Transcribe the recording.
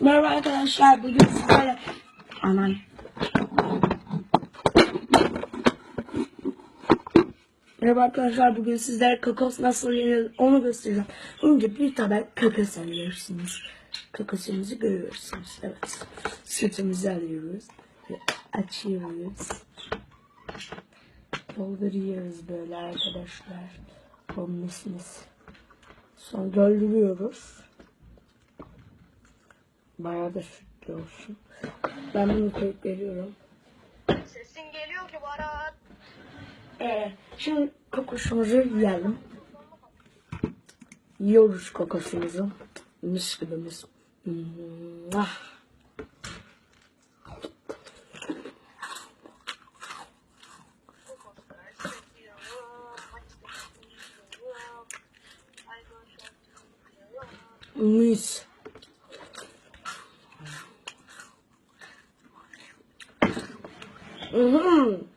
Merhaba arkadaşlar bugün sizlerle aman Merhaba arkadaşlar bugün sizlere kokos nasıl yenir onu göstereceğim. Önce bir tabak kokos alıyorsunuz. Kokosumuzu görüyorsunuz. Evet. Sütümüzü alıyoruz. Ve açıyoruz. Dolduruyoruz böyle arkadaşlar. Mis. Sonra dolduruyoruz. Bayağı da sütlü olsun. Ben bunu koyup veriyorum. Sesin geliyor ki bana. Ee, şimdi kokosumuzu yiyelim. Yiyoruz kokosumuzu. Mis gibi mis. Mwah. Mis. 嗯哼。